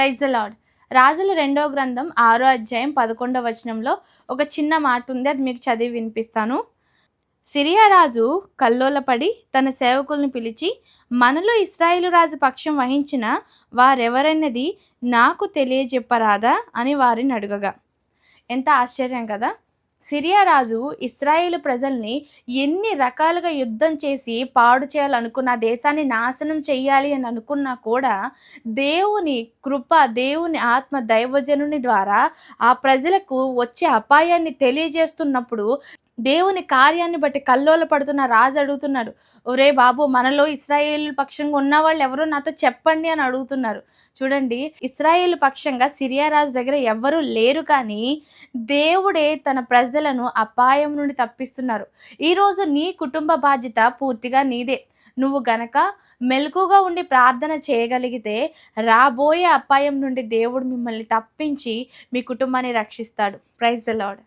Praise the lord రాజుల రెండో గ్రంథం ఆరో అధ్యాయం పదకొండవ వచనంలో ఒక చిన్న మాట ఉంది అది మీకు చదివి వినిపిస్తాను. సిరియా రాజు కల్లోలపడి తన సేవకుల్ని పిలిచి మనలో ఇస్రాయేలు రాజు పక్షం వహించిన వారెవరన్నది నాకు తెలియజెప్పరాదా? అని వారిని అడగగా. ఎంత ఆశ్చర్యం కదా! సిరియా రాజు ఇస్రాయేల్ ప్రజల్ని ఎన్ని రకాలుగా యుద్ధం చేసి పాడు చేయాలనుకున్న దేశాన్ని నాశనం చేయాలి అని అనుకున్నా కూడా దేవుని కృప దేవుని ఆత్మ దైవజనుని ద్వారా ఆ ప్రజలకు వచ్చే అపాయాన్ని తెలియజేస్తున్నప్పుడు దేవుని కార్యాన్ని బట్టి కల్లోల పడుతున్న రాజు అడుగుతున్నాడు ఒరే బాబు మనలో ఇస్రాయేల్ పక్షంగా ఉన్న వాళ్ళు ఎవరో నాతో చెప్పండి అని అడుగుతున్నారు. చూడండి ఇస్రాయేల్ పక్షంగా సిరియా రాజు దగ్గర ఎవ్వరూ లేరు కానీ దేవుడే తన ప్రజలను అపాయం నుండి తప్పిస్తున్నారు. ఈరోజు నీ కుటుంబ బాధ్యత పూర్తిగా నీదే. నువ్వు గనక మెలకుగా ఉండి ప్రార్థన చేయగలిగితే రాబోయే అపాయం నుండి దేవుడు మిమ్మల్ని తప్పించి మీ కుటుంబాన్ని రక్షిస్తాడు. Praise the lord